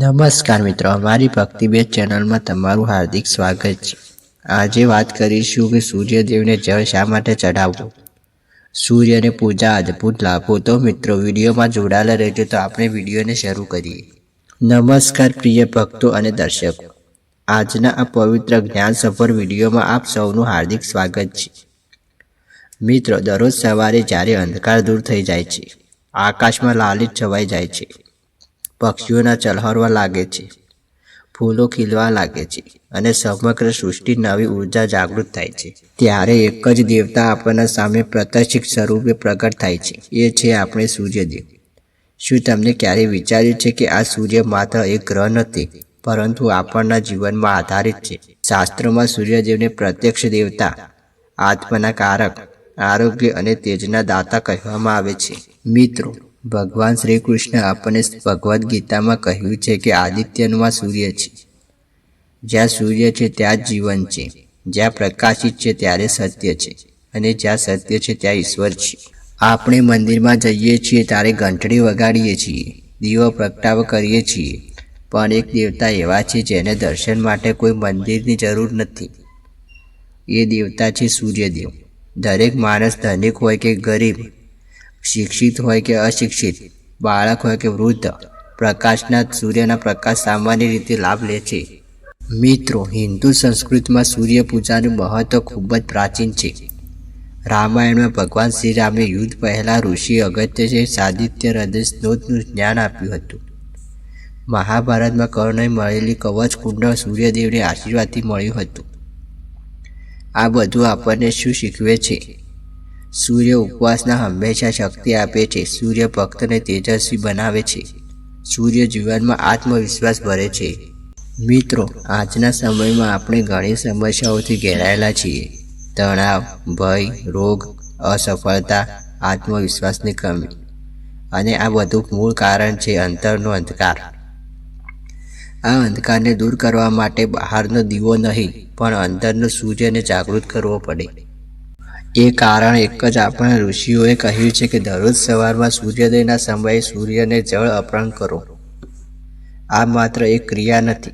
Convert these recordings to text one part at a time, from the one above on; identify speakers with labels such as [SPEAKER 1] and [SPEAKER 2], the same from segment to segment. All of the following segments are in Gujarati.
[SPEAKER 1] નમસ્કાર મિત્રો, અમારી ભક્તિબેદ ચેનલમાં તમારું હાર્દિક સ્વાગત છે. આજે વાત કરીશું કે સૂર્યદેવને જળ શા માટે ચઢાવવું? સૂર્યને પૂજા અદ્ભુત લાભો તો મિત્રો, વિડીયોમાં જોડાયેલા રહેજો તો આપણે વિડીયોને શરૂ કરીએ. નમસ્કાર પ્રિય ભક્તો અને દર્શકો. આજના આ પવિત્ર જ્ઞાનસભર વિડીયોમાં આપ સૌનું હાર્દિક સ્વાગત છે. મિત્રો, દરરોજ સવારે જ્યારે અંધકાર દૂર થઈ જાય છે, આકાશમાં લાલિત છવાઈ જાય છે પક્ષીઓના ચલહરવા લાગે છે. ફૂલો ખીલવા લાગે છે અને સમગ્ર સૃષ્ટિ નવી ઊર્જા જાગૃત થાય છે. ત્યારે એક જ દેવતા આપણને સામે પ્રત્યક્ષિક સ્વરૂપે પ્રગટ થાય છે. એ છે આપણે સૂર્યદેવ. શું તમને ક્યારે વિચાર્યું છે કે આ સૂર્ય માત્ર એક ગ્રહ નથી, પરંતુ આપણના જીવનમાં આધારિત છે? શાસ્ત્રોમાં સૂર્યદેવને પ્રત્યક્ષ દેવતા, આત્માના કારક, આરોગ્ય અને તેજના દાતા કહેવામાં આવે છે. મિત્રો ભગવાન શ્રી કૃષ્ણ આપણને ભગવદ્ ગીતામાં કહ્યું છે કે આદિત્યનું સૂર્ય છે. જ્યાં સૂર્ય છે ત્યાં જ જીવન છે. જ્યાં પ્રકાશિત છે ત્યારે સત્ય છે. અને જ્યાં સત્ય છે ત્યાં ઈશ્વર છે. આપણે મંદિરમાં જઈએ છીએ ત્યારે ઘંટડી વગાડીએ છીએ. દીવો પ્રગટાવ કરીએ છીએ. પણ એક દેવતા એવા છે જેને દર્શન માટે કોઈ મંદિરની જરૂર નથી. એ દેવતા છે સૂર્યદેવ. દરેક માણસ ધનિક હોય કે ગરીબ શિક્ષિત હોય કે અશિક્ષિત, બાળક હોય કે વૃદ્ધ, પ્રકાશના સૂર્યના પ્રકાશ સામાન્ય રીતે લાભ લે છે. મિત્રો, હિન્દુ સંસ્કૃતિમાં સૂર્ય પૂજાનું મહત્વ ખૂબ જ પ્રાચીન છે. રામાયણમાં ભગવાન શ્રી રામે યુદ્ધ પહેલાં ઋષિ અગત્ય સાદિત્ય હૃદય સ્ત્રોતનું જ્ઞાન આપ્યું હતું. મહાભારતમાં કર્ણને મળેલી કવચ કુંડળ સૂર્યદેવને આશીર્વાદથી મળ્યું હતું. આ બધું આપણને શું શીખવે છે? સૂર્ય ઉપવાસના હંમેશા શક્તિ આપે છે. સૂર્ય ભક્તને તેજસ્વી બનાવે છે. સૂર્ય જીવનમાં આત્મવિશ્વાસ ભરે છે. મિત્રો, આજના સમયમાં આપણે ઘણી સમસ્યાઓથી ઘેરાયેલા છીએ. તણાવ, ભય, રોગ, અસફળતા, આત્મવિશ્વાસની કમી અને આ બધું મૂળ કારણ છે અંતરનો અંધકાર. આ અંધકારને દૂર કરવા માટે બહારનો દીવો નહીં, પણ અંદરનો સૂર્યને જાગૃત કરવો પડે. એ કારણ એક જ આપણે ઋષિઓએ કહ્યું છે કે દરરોજ સવારમાં સૂર્યોદયના સમયે સૂર્યને જળ અર્પણ કરો. આ માત્ર એક ક્રિયા નથી,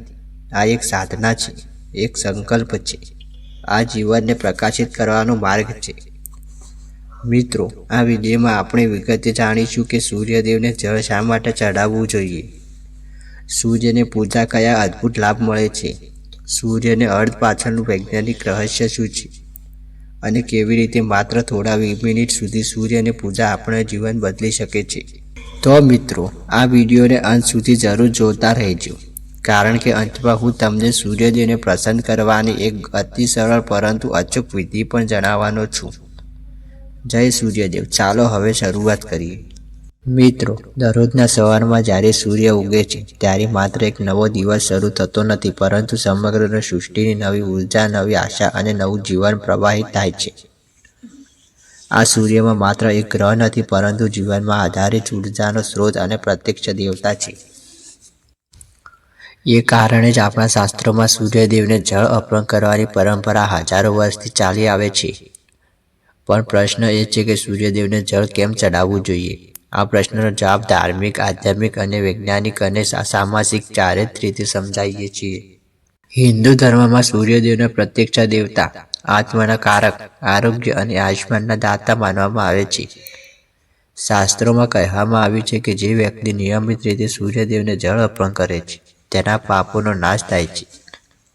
[SPEAKER 1] આ એક સાધના છે, એક સંકલ્પ છે. આ જીવનને પ્રકાશિત કરવાનો માર્ગ છે. મિત્રો, આ વિડીયોમાં આપણે વિગતે જાણીશું કે સૂર્યદેવને જળ શા માટે ચઢાવવું જોઈએ? સૂર્યને પૂજા કયા અદ્ભુત લાભ મળે છે? સૂર્યને અર્ધ પાછળનું વૈજ્ઞાનિક રહસ્ય શું છે? અને કેવી રીતે માત્ર થોડા મિનિટ સુધી સૂર્યની પૂજા આપણા જીવન બદલી શકે છે. તો મિત્રો, આ વિડીયોને અંત સુધી જરૂર જોતા રહેજો. કારણ કે અંતમાં હું તમને સૂર્યદેવને પ્રસન્ન કરવાની એક અતિ સરળ પરંતુ અચૂક વિધિ પણ જણાવવાનો છું. જય સૂર્યદેવ. ચાલો હવે શરૂઆત કરીએ. મિત્રો, દરરોજના સવારમાં જ્યારે સૂર્ય ઉગે છે, ત્યારે માત્ર એક નવો દિવસ શરૂ થતો નથી, પરંતુ સમગ્ર સૃષ્ટિની નવી ઊર્જા, નવી આશા અને નવું જીવન પ્રવાહિત થાય છે. આ સૂર્યમાં માત્ર એક ગ્રહ નથી, પરંતુ જીવનમાં આધારિત ઉર્જાનો સ્ત્રોત અને પ્રત્યક્ષ દેવતા છે. એ કારણે જ આપણા શાસ્ત્રોમાં સૂર્યદેવને જળ અર્પણ કરવાની પરંપરા હજારો વર્ષથી ચાલી આવે છે. પણ પ્રશ્ન એ છે કે સૂર્યદેવને જળ કેમ ચડાવવું જોઈએ? આ પ્રશ્નનો જવાબ ધાર્મિક, આધ્યાત્મિક અને વૈજ્ઞાનિક અને સામાજિક ચારે રીતે સમજાવીએ છીએ. હિન્દુ ધર્મમાં સૂર્યદેવના પ્રત્યક્ષ દેવતા, આત્માના કારક, આરોગ્ય અને આયુષ્માનના દાતા માનવામાં આવે છે. શાસ્ત્રોમાં કહેવામાં આવ્યું છે કે જે વ્યક્તિ નિયમિત રીતે સૂર્યદેવને જળ અર્પણ કરે છે, તેના પાપોનો નાશ થાય છે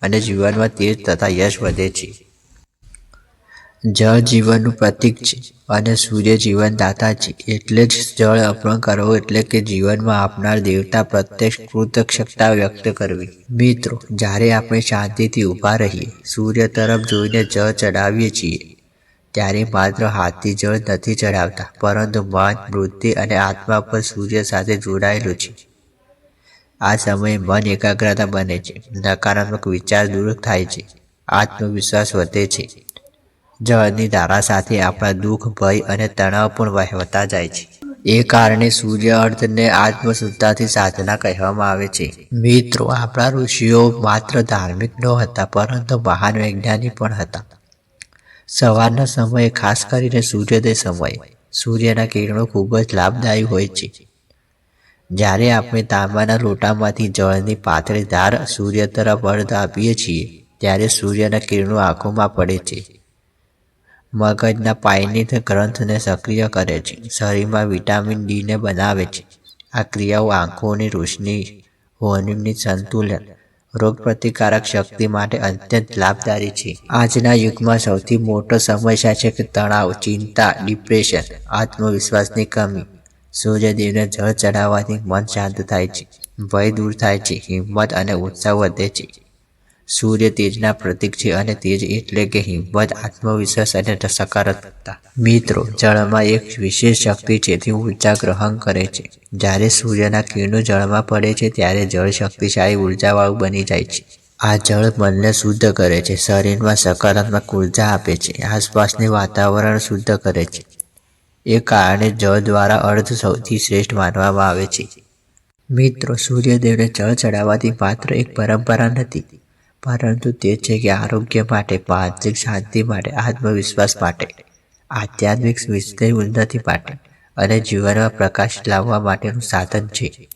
[SPEAKER 1] અને જીવનમાં તેજ તથા યશ વધે છે. જળ જીવનનું પ્રતીક છે અને સૂર્ય જીવનદાતા છે. એટલે જ જળ અર્પણ કરવું એટલે કે જીવનમાં આપનાર દેવતા પ્રત્યક્ષ કૃતજ્ઞતા વ્યક્ત કરવી. મિત્રો, જ્યારે આપણે શાંતિથી ઊભા રહીએ, સૂર્ય તરફ જોઈને જળ ચડાવીએ છીએ, ત્યારે માત્ર હાથથી જળ નથી ચડાવતા પરંતુ મન, વૃત્તિ અને આત્મા પર સૂર્ય સાથે જોડાયેલું છે. આ સમયે મન એકાગ્રતા બને છે, નકારાત્મક વિચાર દૂર થાય છે, આત્મવિશ્વાસ વધે છે. જળની ધારા સાથે આપણા દુઃખ, ભય અને તણાવ પણ વહેવતા જાય છે. એ કારણે સૂર્ય અર્થને આત્મશુદ્ધતાથી સાધના કહેવામાં આવે છે. મિત્રો, આપણા ઋષિઓ માત્ર ધાર્મિક ન હતા પરંતુ મહાન વૈજ્ઞાનિક પણ હતા. સવારના સમયે, ખાસ કરીને સૂર્યોદય સમયે. સૂર્યના કિરણો ખૂબ જ લાભદાયી હોય છે. જ્યારે આપણે તાંબાના લોટામાંથી જળની પાતળી ધાર સૂર્ય તરફ અર્ધ આપીએ છીએ, ત્યારે સૂર્યના કિરણો આંખોમાં પડે છે. મગજના પાયનિત ગ્રંથને સક્રિય કરે છે. શરીરમાં વિટામિન ડીને બનાવે છે. આ ક્રિયાઓ આંખોની રોશની હોર્મોનની સંતુલન, રોગપ્રતિકારક શક્તિ માટે અત્યંત લાભદાયી છે. આજના યુગમાં સૌથી મોટો સમસ્યા છે કે તણાવ, ચિંતા, ડિપ્રેશન, આત્મવિશ્વાસની કમી. સૂર્યદેવને જળ ચડાવવાથી મન શાંત થાય છે. ભય દૂર થાય છે. હિંમત અને ઉત્સાહ વધે છે. સૂર્ય તેજના પ્રતીક છે અને તેજ એટલે કે હિંમત આત્મવિશ્વાસ અને સકારાત્મકતા. મિત્રો, જળમાં એક વિશેષ શક્તિ છે, તે ઊર્જા ગ્રહણ કરે છે. જ્યારે સૂર્યના કિરણો જળમાં પડે છે, ત્યારે જળ શક્તિશાળી ઉર્જાવાળું બની જાય છે. આ જળ મનને શુદ્ધ કરે છે, શરીરમાં સકારાત્મક ઊર્જા આપે છે, આસપાસનું વાતાવરણ શુદ્ધ કરે છે. એ કારણે જળ દ્વારા અર્થ સૌથી શ્રેષ્ઠ માનવામાં આવે છે. મિત્રો, સૂર્યદેવને જળ ચડાવવાથી માત્ર એક પરંપરા નથી. પરંતુ તે છે કે આરોગ્ય માટે, માનસિક શાંતિ માટે, આત્મવિશ્વાસ માટે, આધ્યાત્મિક વિષય ઉન્નતિ માટે અને જીવનમાં પ્રકાશ લાવવા માટેનું સાધન છે.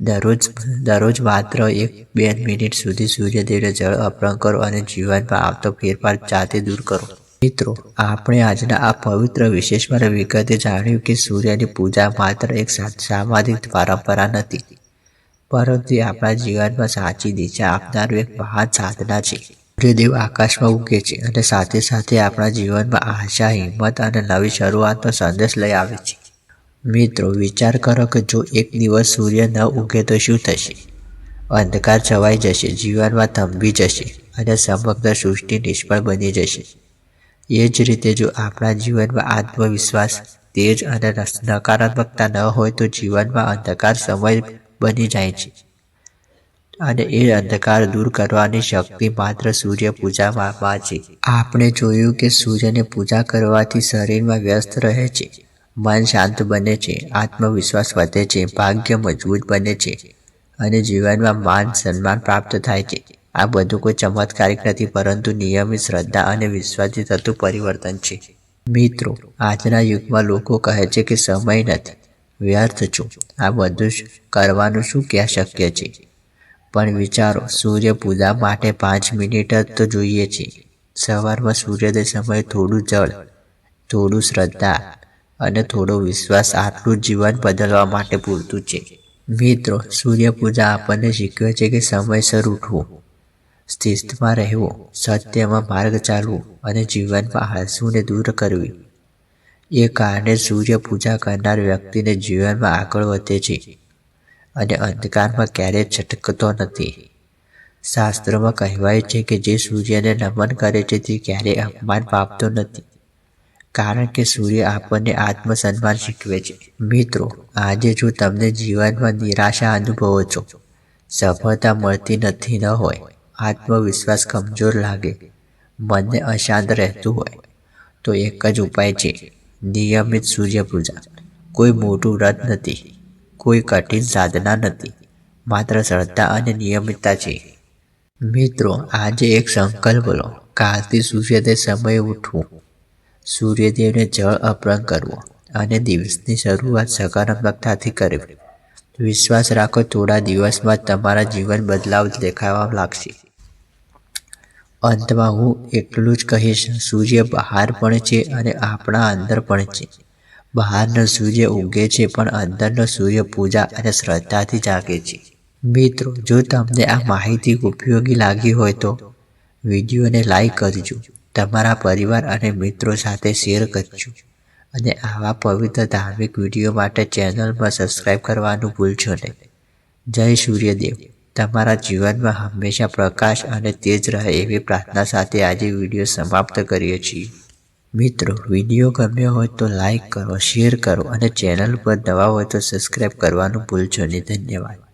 [SPEAKER 1] દરરોજ દરરોજ માત્ર એક બે મિનિટ સુધી સૂર્યદેવને જળ અર્પણ કરો અને જીવનમાં આવતો ફેરફાર જાતે દૂર કરો. મિત્રો, આપણે આજના આ પવિત્ર વિશેષમાં વિગતે જાણ્યું કે સૂર્યની પૂજા માત્ર એક સામાજિક પરંપરા નથી. પરંતુ આપણા જીવનમાં સાચી દિશા આપનારું એક મહાન સાધના છે. સૂર્યદેવ આકાશમાં ઉગે છે અને સાથે સાથે આપણા જીવનમાં આશા, હિંમત અને નવી શરૂઆતનો સંદેશ લઈ આવે છે. મિત્રો, વિચાર કરો કે જો એક દિવસ સૂર્ય ન ઉગે તો શું થશે? અંધકાર છવાઈ જશે, જીવનમાં થંભી જશે અને સમગ્ર સૃષ્ટિ નિષ્ફળ બની જશે. એ જ રીતે જો આપણા જીવનમાં આત્મવિશ્વાસ, તેજ અને નકારાત્મકતા ન હોય તો જીવનમાં અંધકાર સમય બની જાય છે. અને એ અંધકાર દૂર કરવાની શક્તિ માત્ર સૂર્ય પૂજામાં છે. આપણે જોયું કે સૂર્યને પૂજા કરવાથી શરીરમાં વ્યસ્ત રહે છે, મન શાંત બને છે, આત્મવિશ્વાસ વધે છે, ભાગ્ય મજબૂત બને છે અને જીવનમાં માન સન્માન પ્રાપ્ત થાય છે. આ બધું કોઈ ચમત્કારિક નથી, પરંતુ નિયમિત શ્રદ્ધા અને વિશ્વાસથી થતું પરિવર્તન છે. મિત્રો, આજના યુગમાં લોકો કહે છે કે સમય નથી. વ્યર્થ છું. આ બધું કરવાનું શું ક્યાં શક્ય છે? પણ વિચારો, સૂર્ય પૂજા માટે પાંચ મિનિટ જ તો જોઈએ છે. સવારમાં સૂર્યોદય સમયે થોડું જળ, થોડું શ્રદ્ધા અને થોડો વિશ્વાસ આટલું જીવન બદલવા માટે પૂરતું છે. મિત્રો, સૂર્ય પૂજા આપણને શીખવે છે કે સમયસર ઉઠવું સ્થિતમાં રહેવું, સત્યમાં માર્ગ ચાલવું અને જીવનમાં આળસુને દૂર કરવી. એ કારણે સૂર્ય પૂજા કરનાર વ્યક્તિને જીવનમાં આગળ વધે છે અને અંધકારમાં ક્યારેય છટકતો નથી. શાસ્ત્રોમાં કહેવાય છે કે જે સૂર્યને નમન કરે છે તે ક્યારેય અપમાન પામતો નથી, કારણ કે સૂર્ય આપણને આત્મસન્માન શીખવે છે. મિત્રો, આજે જો તમને જીવનમાં નિરાશા અનુભવો છો, સફળતા મળતી નથી ન હોય, આત્મવિશ્વાસ કમજોર લાગે, મનને અશાંત રહેતું હોય, તો એક જ ઉપાય છે. નિયમિત સૂર્યપૂજા. કોઈ મોટું વ્રત નથી, કોઈ કઠિન સાધના નથી, માત્ર શ્રદ્ધા અને નિયમિતતા છે. મિત્રો, આજે એક સંકલ્પ લો, કાલથી સૂર્યોદય સમયે ઉઠવું. સૂર્યદેવને જળ અર્પણ કરવો અને દિવસની શરૂઆત સકારાત્મકતાથી કરવી. વિશ્વાસ રાખો, થોડા દિવસમાં તમારા જીવન બદલાવ દેખાવા લાગશે. અંતમાં હું એટલું જ કહીશ સૂર્ય બહાર પણ છે અને આપણા અંદર પણ છે. બહારનો સૂર્ય ઉગે છે, પણ અંદરનો સૂર્ય પૂજા અને શ્રદ્ધાથી જાગે છે. મિત્રો, જો તમને આ માહિતી ઉપયોગી લાગી હોય તો વિડીયોને લાઈક કરજો, તમારા પરિવાર અને મિત્રો સાથે શેર કરજો, અને આવા પવિત્ર ધાર્મિક વીડિયો માટે ચેનલમાં સબસ્ક્રાઈબ કરવાનું ભૂલશો નહીં. જય સૂર્યદેવ. તમારા જીવનમાં હંમેશા પ્રકાશ અને તેજ રહે એવી પ્રાર્થના સાથે આજે વીડિયો સમાપ્ત કરીએ છીએ. મિત્રો, વીડિયો ગમ્યો હોય તો લાઈક કરો, શેર કરો અને ચેનલ પર નવા હોય તો સબસ્ક્રાઈબ કરવાનું ભૂલશો નહીં. ધન્યવાદ.